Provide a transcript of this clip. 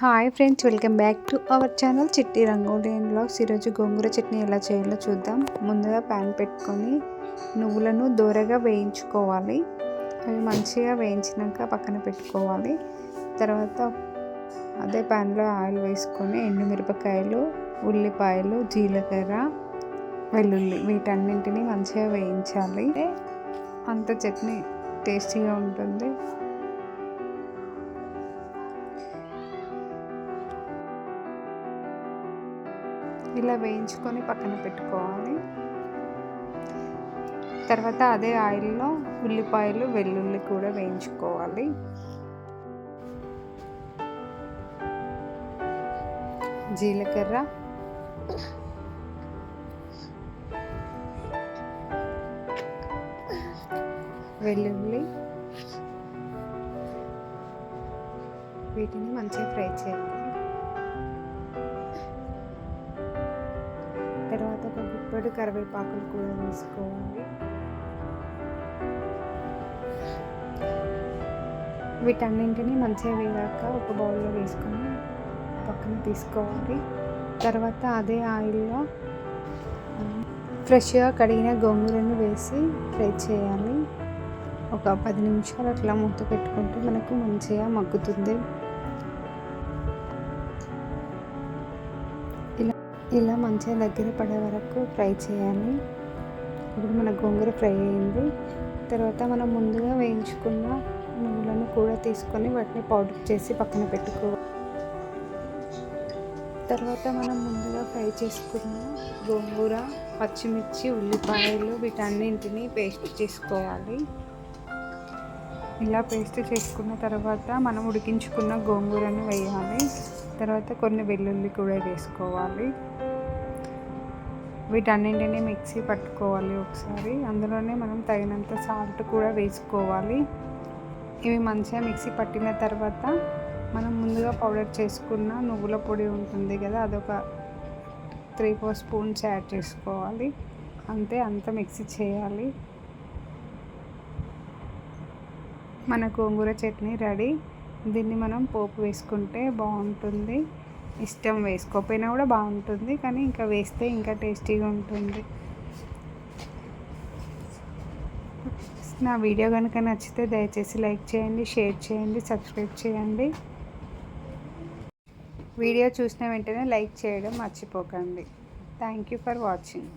Hi friends welcome back to our channel Chitti Rangoli and blogs. ఈరోజు గోంగూర చట్నీ ఎలా చేయాలో చూద్దాం. ముందుగా ప్యాన్ పెట్టుకొని నువ్వులను దూరగా వేయించుకోవాలి. అవి మంచిగా వేయించినాక పక్కన పెట్టుకోవాలి. తర్వాత అదే ప్యాన్లో ఆయిల్ వేసుకొని ఎండుమిరపకాయలు ఉల్లిపాయలు జీలకర్ర వెల్లుల్లి వీటన్నింటినీ మంచిగా వేయించాలి. అంత చట్నీ టేస్టీగా ఉంటుంది. ఇలా వేయించుకొని పక్కన పెట్టుకోవాలి. తర్వాత అదే ఆయిల్లో ఉల్లిపాయలు వెల్లుల్లి కూడా వేయించుకోవాలి. జీలకర్ర. వెల్లుల్లి. వీటిని మంచిగా ఫ్రై చేయాలి. ఒక కరివేపాకులు కూడా వేసుకోవాలి వీటన్నింటినీ మంచిగా వేగాక ఒక బౌల్లో వేసుకొని పక్కన తీసుకోవాలి. తర్వాత అదే ఆయిల్లో ఫ్రెష్గా కడిగిన గోంగూరను వేసి ఫ్రై చేయాలి. ఒక పది నిమిషాలు అట్లా మూత పెట్టుకుంటే మనకు మంచిగా మగ్గుతుంది. ఇలా మంచిగా దగ్గర పడే వరకు ఫ్రై చేయాలి. ఇప్పుడు మన గోంగూర ఫ్రై అయింది. తర్వాత మనం ముందుగా వేయించుకున్న నువ్వులను కూడా తీసుకొని వాటిని పౌడర్ చేసి పక్కన పెట్టుకోవాలి తర్వాత మనం ముందుగా ఫ్రై చేసుకున్న గోంగూర పచ్చిమిర్చి ఉల్లిపాయలు వీటన్నింటినీ పేస్ట్ చేసుకోవాలి. ఇలా పేస్ట్ చేసుకున్న తర్వాత మనం ఉడికించుకున్న గోంగూరని వేయాలి. తర్వాత కొన్ని వెల్లుల్లి కూడా వేసుకోవాలి. వీటన్నింటినీ మిక్సీ పట్టుకోవాలి ఒకసారి. అందులోనే మనం తగినంత సాల్ట్ కూడా వేసుకోవాలి. ఇవి మంచిగా మిక్సీ పట్టిన తర్వాత మనం ముందుగా పౌడర్ చేసుకున్న నువ్వుల పొడి ఉంటుంది కదా అదొక త్రీ ఫోర్ స్పూన్స్ యాడ్ చేసుకోవాలి. అంతే అంత మిక్సీ చేయాలి. మన గోంగూర చట్నీ రెడీ. దీన్ని మనం పోపు వేసుకుంటే బాగుంటుంది. ఇష్టం వేసుకోకపోయినా కూడా బాగుంటుంది కానీ ఇంకా వేస్తే ఇంకా టేస్టీగా ఉంటుంది. నా వీడియో కనుక నచ్చితే దయచేసి లైక్ చేయండి షేర్ చేయండి సబ్స్క్రైబ్ చేయండి. వీడియో చూసిన వెంటనే లైక్ చేయడం మర్చిపోకండి. Thank you for watching.